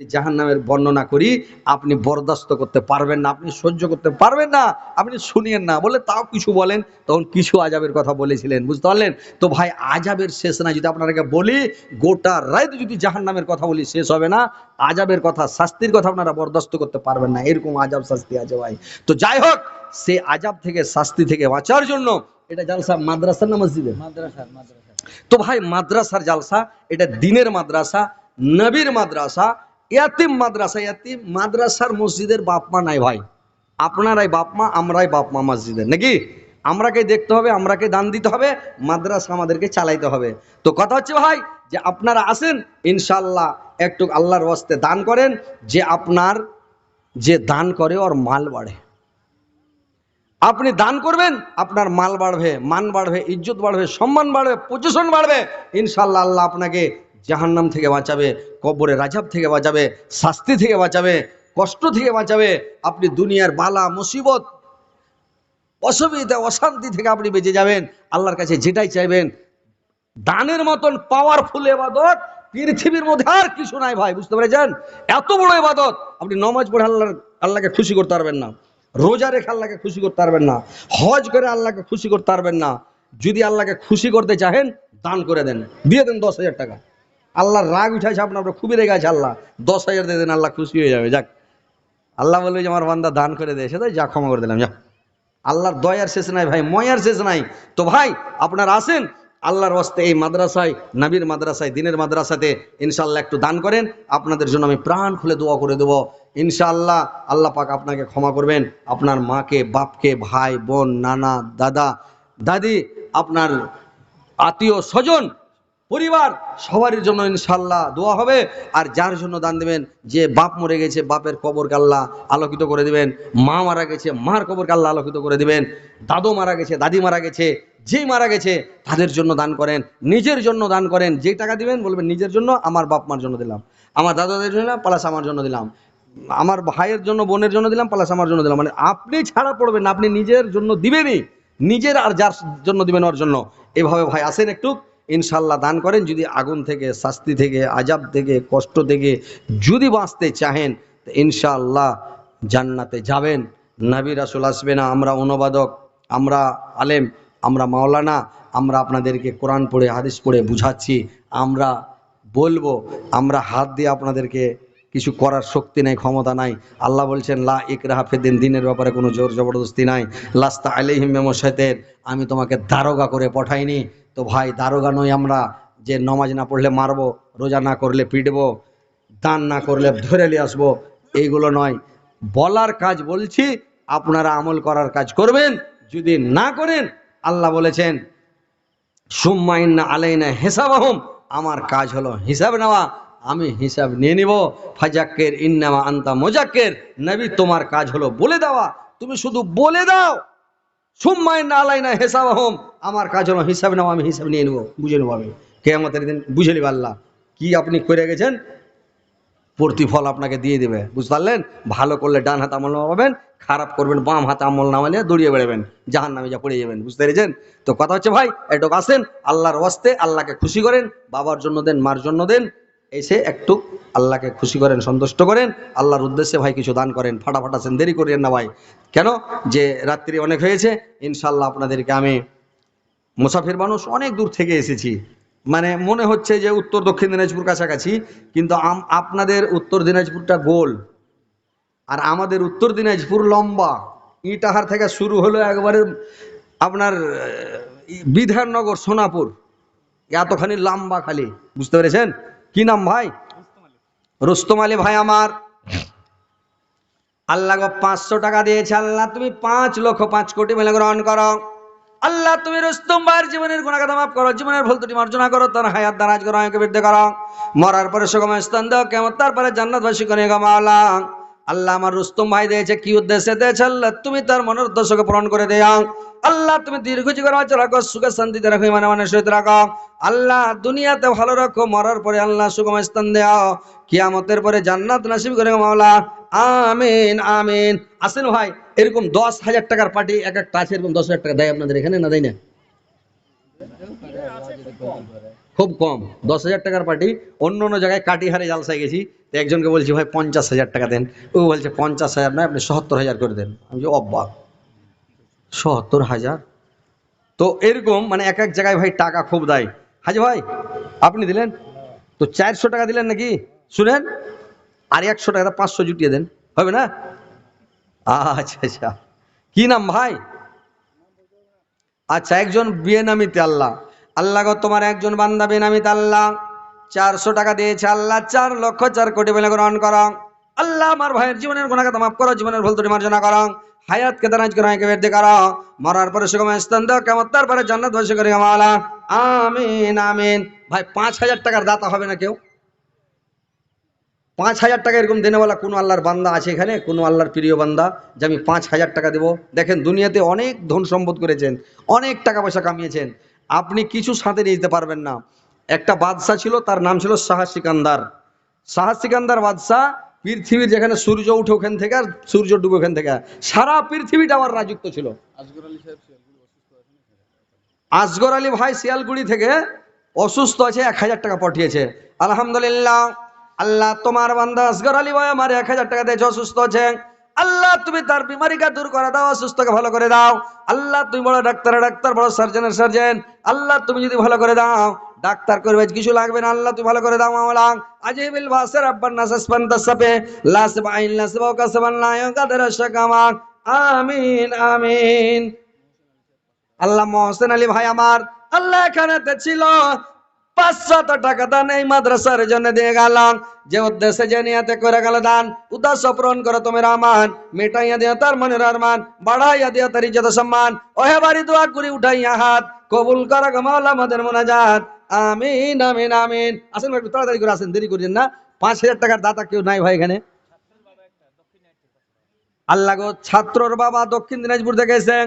জাহান নামের বর্ণনা করি আপনি বরদাস্ত করতে পারবেন না আপনি সহ্য করতে পারবেন না আপনি শুনিয়েন না বলে তাও কিছু বলেন তখন কিছু আজাবের কথা বলেছিলেন বুঝতে পারলেন? তো ভাই আজাবের শেষ না যদি আপনাকে বলি গোটা রাত যদি জাহান নামের কথা বলি শেষ হবে না আজাবের কথা শাস্তির কথা আপনারা বরদাস্ত করতে পারবেন না এরকম আজাব শাস্তি আছে ভাই। তো যাই হোক সে আজাব থেকে শাস্তি থেকে বাঁচার জন্য এটা জালসা মাদ্রাসার না মসজিদে মাদ্রাসার মাদ্রাসা তো ভাই মাদ্রাসার জালসা এটা দিনের মাদ্রাসা নবীর মাদ্রাসা ইয়াতিম মাদ্রাসা, ইয়াতিম মাদ্রাসার মসজিদের বাপমা নাই ভাই। আপনারাই বাপমা, আমরাই বাপমা মসজিদের। নাকি? আমরাকে দেখতে হবে, আমরাকে দান দিতে হবে, মাদ্রাসা আমাদেরকে চালাইতে হবে। তো কথা হচ্ছে ভাই, যে আপনারা আসেন ইনশাল্লাহ একটু আল্লাহর ওয়াস্তে দান করেন, যে আপনার, যে দান করে ওর মাল বাড়ে। আপনি দান করবেন, আপনার মাল বাড়বে, মান বাড়বে, ইজ্জত বাড়বে, সম্মান বাড়বে পজিশন বাড়বে ইনশাল্লাহ আল্লাহ আপনাকে জাহান্নাম থেকে বাঁচাবে, কবরে রাজাব থেকে বাঁচাবে, শাস্তি থেকে বাঁচাবে, কষ্ট থেকে বাঁচাবে, আপনি দুনিয়ার বালা, মুসিবত, অসুবিধা, অশান্তি থেকে আপনি বেঁচে যাবেন। আল্লাহর কাছে যেটাই চাইবেন, দানের মতন পাওয়ারফুল এবাদত পৃথিবীর মধ্যে আর কিছু নাই ভাই, বুঝতে পেরেছেন? এত বড় এবাদত, আপনি নমাজ পড়ে আল্লাহর, আল্লাহকে খুশি করতে পারবেন না। রোজা রেখে আল্লাহকে খুশি করতে পারবেন না। হজ করে আল্লাহকে খুশি করতে পারবেন না। যদি আল্লাহকে খুশি করতে চাহেন, দান করে দেন। দিয়ে দেন দশ হাজার টাকা। আল্লাহর রাগ উঠাইছে আপনার খুবই রেগে আছে, আল্লাহ। দশ হাজার দিয়ে দেন, আল্লাহ খুশি হয়ে যাবে, যাক। আল্লাহ বলবে যে, আমার বান্দা দান করে দেয় সেটাই যা ক্ষমা করে দিলাম যা আল্লাহর দয়ার শেষ নাই, ভাই, ময়ার শেষ নাই। তো ভাই, আপনার আসেন, আল্লাহর ওয়াস্তে এই মাদ্রাসায়, নবীর মাদ্রাসায়, দিনের মাদ্রাসাতে ইনশাল্লাহ একটু দান করেন। আপনাদের জন্য আমি প্রাণ খুলে দোয়া করে দেবো। ইনশাআল্লাহ আল্লাহ পাক আপনাকে ক্ষমা করবেন। আপনার মাকে, বাপকে, ভাই, বোন, নানা, দাদা, দাদি, আপনার আত্মীয়, স্বজন পরিবার সবার জন্য ইনশাল্লাহ দোয়া হবে। আর যার জন্য দান দেবেন, যে বাপ মরে গেছে, বাপের কবর কাল্লা আলোকিত করে দিবেন। মা মারা গেছে, মার কবর কাল্লা আলোকিত করে দিবেন। দাদু মারা গেছে, দাদি মারা গেছে যেই মারা গেছে, তাদের জন্য দান করেন, নিজের জন্য দান করেন। যেই টাকা দিবেন, বলবেন, নিজের জন্য, আমার বাপ মার জন্য দিলাম। আমার দাদাদের জন্য দিলাম, প্লাস আমার জন্য দিলাম। আমার ভাইয়ের জন্য, বোনের জন্য দিলাম, প্লাস আমার জন্য দিলাম। মানে আপনি ছাড়া পড়বেন আপনি নিজের জন্য দিবেনই। নিজের আর যার জন্য দিবেন, ওর জন্য। এভাবে ভাই আসেন একটু। ইনশাল্লাহ দান করেন। যদি আগুন থেকে, শাস্তি থেকে, আজাব থেকে, কষ্ট থেকে যদি বাঁচতে চাহেন, তো ইনশাআল্লাহ জান্নাতে যাবেন। নবী রাসুল আসবে না, আমরা অনুবাদক, আমরা আলেম, আমরা মাওলানা, আমরা আপনাদেরকে কোরআন পড়ে, হাদিস পড়ে বুঝাচ্ছি। আমরা বলব, আমরা হাত দিয়ে আপনাদেরকে কিছু করার শক্তি নাই, ক্ষমতা নাই। আল্লাহ বলছেন, লা ইকরাহা ফিদ্দিন দিনের ব্যাপারে কোনো জোর জবরদস্তি নাই। লাস্তা আলাইহিম মেমোসাইতের আমি তোমাকে দারোগা করে পাঠাইনি। তো ভাই দারোগা নই আমরা, যে নমাজ না পড়লে মারবো, রোজা না করলে পিটবো, দান না করলে ধরে নিয়ে আসব, এইগুলো নয়। বলার কাজ বলছি, আপনারা আমল করার কাজ করবেন, যদি না করেন, আল্লাহ বলেছেন সুম্মাইন্না আলাইনা হিসাবাহুম আমার কাজ হলো হিসাব নেওয়া, আমি হিসাব নিয়ে নিব, ফাজাক্কের ইন্নামা আন্তা মোজাক্কের নবী, তোমার কাজ হলো বলে দেওয়া তুমি শুধু বলে দাও সুম্মাইন্না আলাইনা হিসাবাহুম। আমার কাজ হলো হিসাব নেওয়া আমি হিসাব নিয়ে নেব, বুঝে নেব আমি। কেয়ামতের দিন বুঝে নিব আল্লাহ কি আপনি করে গেছেন? প্রতিফল আপনাকে দিয়ে দেবে, বুঝতে পারলেন? ভালো করলে ডান হাত আমল নামা পাবেন, খারাপ করবেন, বাম হাতে আমল নামালে দৌড়িয়ে বেড়াবেন জাহান নামে যা পড়ে যাবেন, বুঝতে পেরেছেন? তো কথা হচ্ছে ভাই একটু আসেন, আল্লাহর ওয়াস্তে আল্লাহকে খুশি করেন, বাবার জন্য দেন, মার জন্য দেন এসে একটু আল্লাহকে খুশি করেন, সন্তুষ্ট করেন। আল্লাহর উদ্দেশ্যে ভাই কিছু দান করেন, ফাটাফাটা সেন দেরি করিয়েন না ভাই। কেন? যে রাত্রি অনেক হয়েছে ইনশাল্লাহ আপনাদেরকে আমি মুসাফির মানুষ অনেক দূর থেকে এসেছি। মানে মনে হচ্ছে যে উত্তর, দক্ষিণ দিনাজপুর কাছাকাছি, কিন্তু আপনাদের উত্তর দিনাজপুরটা গোল। আর আমাদের উত্তর দিনাজপুর লম্বা। ইটাহার থেকে শুরু হলো একবারে আপনার বিধাননগর, সোনাপুর। এতখানি লম্বা খালি, বুঝতে পেরেছেন? কি নাম ভাই? রুস্তম আলী ভাই আমার। আল্লাহ গো পাঁচশো টাকা দিয়েছে, আল্লাহ তুমি পাঁচ লক্ষ পাঁচ কোটি মিলে গ্রহণ করো। আল্লাহ তুমি রুস্তম ভাইয়ের জীবনের গুণাগাতা মাফ করো, জীবনের ভুল ত্রুটি মার্জনা করো, তার হায়াত দারাজ করো আমাকে বৃদ্ধি করো। মরার পরে সুগম স্থান দাও কেমন তারপরে জান্নাতবাসী করে গমাওলা আল্লাহ আমার রুস্তম ভাই দিয়েছে, কি উদ্দেশ্যে দিয়েছে আল্লাহ? তুমি তার মনের উদ্দেশ্যকে পূরণ করে দেও। আল্লাহ তুমি দীর্ঘ জীবন রাখো, সুখে শান্তিতে রাখো মানে মানে সহিত রাখো। আল্লাহ দুনিয়াতে ভালো রাখো, মরার পরে আল্লাহ সুগম স্থান দেও, কিয়ামতের পরে জান্নাত নাসিব করে মাওলা। আমিন আমিন। আসেন ভাই, এরকম দশ হাজার টাকার পার্টি, এক একটা আছে, এরকম দশ হাজার টাকা দেয় আপনাদের এখানে না দেয় না? খুব কম, দশ হাজার টাকার পার্টি, অন্য অন্য জায়গায় কাটিহারে জালসায় গেছি, তো একজনকে বলছি, ভাই, পঞ্চাশ হাজার টাকা দেন। ও বলছে, পঞ্চাশ হাজার নয়, আপনি সত্তর হাজার করে দেন। আমি যে অবাক সত্তর হাজার? তো এরকম মানে এক এক জায়গায় ভাই টাকা খুব দেয়। হাজি ভাই, আপনি দিলেন? তো চারশো টাকা দিলেন নাকি? শুনেন, আর একশো টাকা পাঁচশো জুটিয়ে দেন। হবে না? আচ্ছা আচ্ছা। কি নাম ভাই? আচ্ছা একজন বেনামিতে আল্লাহ। আল্লাহ তোমার একজন বান্দা বেনামিতে আল্লাহ। চারশো টাকা দিয়েছে আল্লাহ, চার লক্ষ চার কোটি বলে গ্রহণ করো। আল্লাহ আমার ভাইয়ের জীবনের গুণাগাত মাফ করো, জীবনের ভুল ত্রুটি মার্জনা করো। হায়াত কে দারাজ করো একে বেদে করো মরার পরে সুগম স্থান কেমন তারপরে জান্নাত বসে করি মাওলা। আমিন আমিন। ভাই, পাঁচ হাজার টাকার দাতা হবে না কেউ? পাঁচ হাজার টাকা এরকম দেনেওয়ালা কোনো আল্লাহর বান্দা আছে এখানে? কোনো আল্লাহর প্রিয় বান্দা যে আমি পাঁচ হাজার টাকা দেবো? দেখেন, দুনিয়াতে অনেক ধন সম্পদ করেছেন, অনেক টাকা পয়সা কামিয়েছেন। আপনি কিছু সাথে নিয়ে যেতে পারবেন না। একটা বাদশাহ ছিল, তার নাম ছিল শাহ সিকান্দার। শাহ সিকান্দার বাদশাহ পৃথিবীর যেখানে সূর্য উঠে ওখান থেকে আর সূর্য ডুবে ওখান থেকে। সারা পৃথিবীটা আমার রাজত্ব ছিল। আসগর আলী ভাই শিয়ালগুড়ি থেকে অসুস্থ আছে, এক হাজার টাকা পাঠিয়েছে। আলহামদুলিল্লাহ, আল্লাহ তোমার বান্দা আসগর আলী ভাই আমার এক হাজার টাকা দিয়েছে, অসুস্থ আছে। আল্লাহ তুমি তার বিমারিকা দূর করে দাও, অসুস্থকে ভালো করে দাও। আল্লাহ তুমি বড় ডাক্তারের ডাক্তার, বড় সার্জনের সার্জেন আল্লাহ তুমি যদি ভালো করে দাও, ডাক্তার করবে কিছু লাগবে না, আল্লাহ তুমি ভালো করে দাও মামলা আজিবিল ভাসের আব্বান নাসাস পান্তাসাপে লাস বাইন লাস বাকা সাবান লায়ো কাদের শাকামা আমিন আমিন। আল্লাহ মহসেন আলী ভাই আমার, আল্লাহ এখানেতে ছিল। পাঁচশত টাকা দান এই মাদ্রাসার জন্য দিয়ে গেলাম। যে উদ্দেশ্যে যে নিয়াতে করে গেল দান উদ্দেশ্য পূরণ করো তুমি রামান, মেটাইয়া দিও তার মনের আরমান, বাড়াইয়া দিও তার ইজ্জত সম্মান। ওহে বাড়ি দোয়া করি উঠাইয়া হাত কবুল করো গো মাওলা আমাদের মোনাজাত। আমিন আমিন আমিন। আসেন একটু তাড়াতাড়ি করে আসেন, দেরি করছেন না। পাঁচ হাজার টাকার দাতা কেউ নাই ভাই এখানে। আল্লাহ ছাত্রর বাবা দক্ষিণ দিনাজপুর থেকে এসে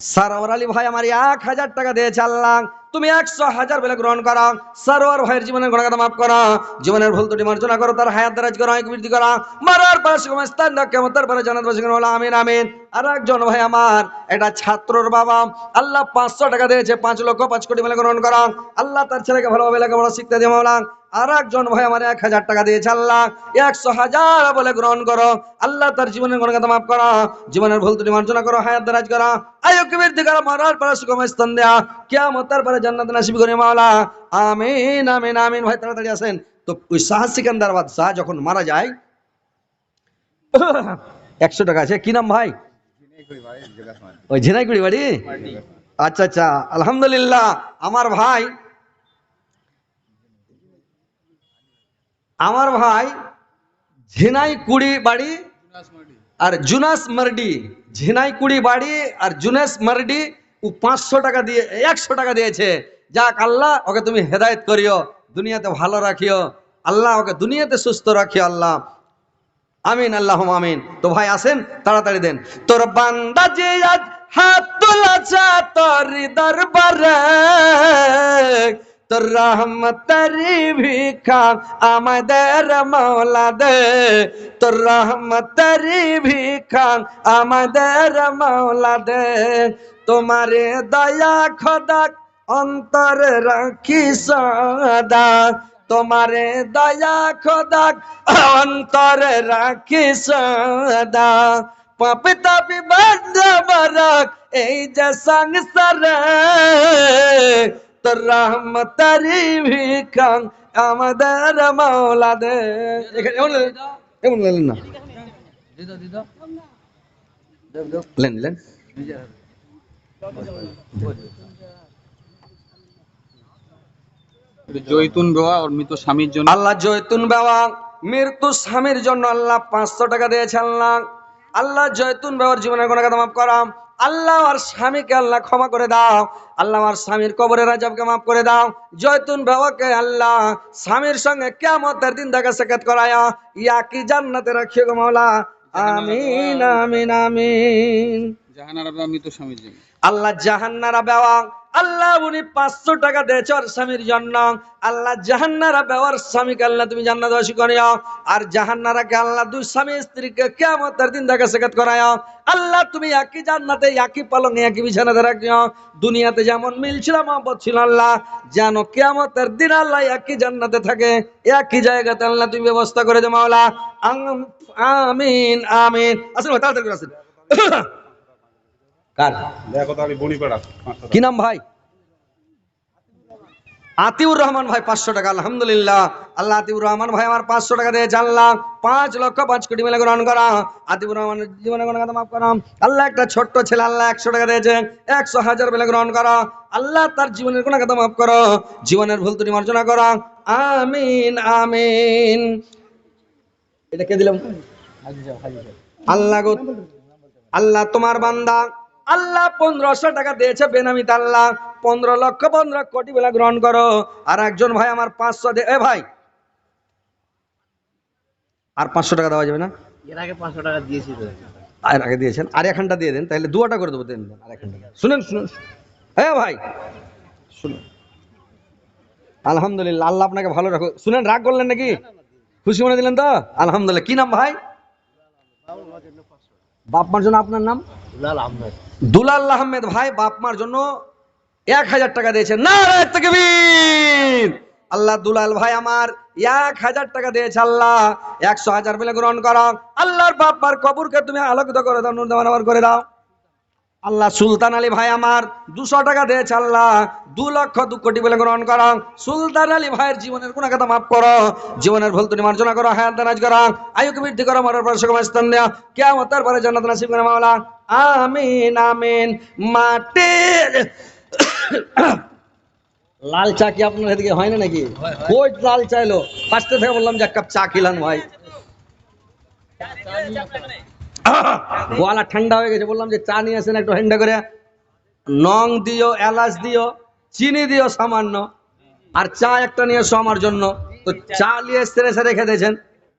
সারোয়ার আলী ভাই আমার এক হাজার টাকা দিয়েছে আল্লাহ। তুমি একশো হাজার বলে গ্রহণ করো, সারোয়ার ভাইয়ের জীবনের গুণাগাত মাফ করো, জীবনের ভুল ত্রুটি মার্জনা করো, তার হায়াত দারাজ করো বৃদ্ধি করো। মারার সুগম স্থান কেমন তারপরে জানাত বলো, আমিন আমিন। আর একজন ভাই আমার, এটা ছাত্রর বাবা। আল্লাহ পাঁচশো টাকা দিয়েছে, পাঁচ লক্ষ পাঁচ কোটি বলে গ্রহণ করো। আল্লাহ তার ছেলেকে ভালোভাবে লেখাপড়া শিখতে দিয়ে মাওলা। আর একজন ভাই আমার, এক হাজার টাকা দিয়েছে আল্লাহ। একশো হাজার বলে গ্রহণ করো। আল্লাহ তার জীবনের গুণগাত মাফ করো, জীবনের ভুল ত্রুটি মার্জনা করো, হায়াত দারাজ করো। আয়ু কবির দিকে মারার পরে সুগম স্থান দেয়া কেমন তারপরে জান্নাত নাসিব করে মাওলা। আমিন আমিন আমিন। ভাই, তাড়াতাড়ি আসেন। তো ওই শাহ সিকান্দার বাদশাহ যখন মারা যায়, একশো টাকা আছে। কি নাম ভাই? ওই ঝিনাইগুড়ি বাড়ি? আচ্ছা আচ্ছা। আলহামদুলিল্লাহ। আমার ভাই আমার ভাই ঝিনাই কুড়ি বাড়ি আর জুনাস মার্ডি। ঝিনাই কুড়ি বাড়ি আর জুনাস মার্ডি পাঁচশো টাকা দিয়ে, একশো টাকা দিয়েছে। যাক আল্লাহ, ওকে তুমি হেদায়েত করিও, দুনিয়াতে ভালো রাখিও। আল্লাহ ওকে দুনিয়াতে সুস্থ রাখিও, আল্লাহ। আমিন আল্লাহ আমিন। তো ভাই আসেন, তাড়াতাড়ি দেন। তোর বান্দা যে আজ হাত তুলেছে তোর দরবারে, তোর রহমতারি ভিখা আমাদের মৌলা দে। তোর রহমতারি ভিখা আমাদের মৌলা দে। তোমারে দয়া খোদা অন্তরে রাখি সদা। তোমারে দয়া খোদা অন্তরে রাখি সদা। পাপি তাপি বন্ধ এই যে সংসারে। তোর রহমতারি ভিখান আমাদের মাওলা দে এমন লেন, এমন লেন না। লেন লেন। জৈতুন বেওয়া ওর মৃত স্বামীর জন্য। আল্লাহ জয়তুন বাবা মৃত্যু স্বামীর জন্য আল্লাহ পাঁচশো টাকা দিয়েছে আল্লাহ। আল্লাহ জয়তুন বাবার জীবনের কোনো কথা মাফ করাম। আল্লাহ আর স্বামীকে আল্লাহ ক্ষমা করে দাও। আল্লাহ আর স্বামীর কবরের রাজাবকে মাফ করে দাও। জয়তুন বাবাকে আল্লাহ স্বামীর সঙ্গে কেমতের দিন দেখা সাক্ষাৎ করায়া ইয়া কি জান্নাতে রাখিও গো মাওলা? আমিন আমিন আমিন। জাহানারা বেওয়া মৃত স্বামীর জন্য। আল্লাহ জাহান্নারা বেওয়া, আল্লাহ উনি পাঁচশো টাকা দিয়েছে ওর স্বামীর জন্য। আল্লাহ জাহান্নারা বেওয়ার স্বামীকে আল্লাহ তুমি জান্নাতবাসী করিও আর জাহান্নারাকে আল্লাহ দুই স্বামী স্ত্রীকে কেমতের দিন দেখা সাক্ষাৎ করায় আল্লাহ তুমি একই জান্নাতে, একই পালঙে একই বিছানাতে রাখিও দুনিয়াতে যেমন মিল ছিল মহব্বত ছিল আল্লাহ, যেন কেমতের দিন আল্লাহ একই জান্নাতে থাকে, একই জায়গাতে আল্লাহ তুমি ব্যবস্থা করে দে মাওলা। আম- আমিন আমিন। আসুন তাড়াতাড়ি আসুন। কার? কি নাম ভাই? আতিউর রহমান ভাই পাঁচশো টাকা আলহামদুলিল্লাহ। আল্লাহ আতিউর রহমান ভাই আমার পাঁচশো টাকা দিয়ে জানলাম। পাঁচ লক্ষ পাঁচ কোটি মিলে গ্রহণ করা। আতিউর রহমানের জীবনে কোনো কথা মাফ করা আল্লাহ একটা ছোট্ট ছেলে আল্লাহ একশো টাকা দিয়েছে। একশো হাজার মিলে গ্রহণ করা। আল্লাহ তার জীবনের কোনো কথা মাফ করো। জীবনের ভুল তুমি মার্জনা করো। আমিন আমিন। এটা কে দিলাম আল্লাহ গো আল্লাহ তোমার বান্দা। আল্লাহ পনেরোশো টাকা দিয়েছে বেনামিত আল্লাহ পনেরো লক্ষ পনেরো কোটি বেলা গ্রহণ করো। আর একজন ভাই আমার পাঁচশো দে এ ভাই। আর পাঁচশো টাকা দেওয়া যাবে না? এর আগে পাঁচশো টাকা দিয়েছি আর আগে দিয়েছেন। আর এখানটা দিয়ে দেন তাহলে দুয়াটা করে দেবো দেন আর এখানটা। শুনেন শুনুন। হ্যাঁ ভাই শুনুন। আলহামদুলিল্লাহ আল্লাহ আপনাকে ভালো রাখো শুনেন রাগ করলেন নাকি? খুশি মনে দিলেন তো? আলহামদুলিল্লাহ। কি নাম ভাই? বাপ মার জন্য আপনার নাম? আহমেদ। দুলাল আহমেদ ভাই বাপ মার জন্য এক হাজার টাকা দিয়েছেন। না আল্লাহ দুলাল ভাই আমার এক হাজার টাকা দিয়েছে, আল্লাহ। একশো হাজার মিলে গ্রহণ করো। আল্লাহর বাপ মার কবরকে তুমি আলোকিত করে দাও নুর দেওয়ার করে দাও। আল্লাহ সুলতান আলী ভাই আমার দুশো টাকা দিয়েছে, আল্লাহ। দু লক্ষ দু কোটি বলে গ্রহণ করো। সুলতান আলী ভাইয়ের জীবনের কোন কথা মাফ করো। জীবনের ভুল তুমি মার্জনা করো, হায়াত দানাজ করো। আয়ুকে বৃদ্ধি করো মরার পর স্থান দেওয়া কেমন তারপরে জান্নাত নাসিব করে মাওলা। আমিন আমিন। মাটির লাল চা কি আপনার এদিকে হয় না নাকি? কই লাল চা এলো? ফার্স্টে থেকে বললাম যে এক কাপ চা খেলাম ভাই। গলা ঠান্ডা হয়ে গেছে, বললাম যে চা নিয়ে আসেন একটু হ্যান্ডা করে। নং দিও, এলাচ দিও, চিনি দিও সামান্য। আর চা একটা নিয়ে এসো আমার জন্য। তো চা নিয়ে এসে রেখে দিয়েছেন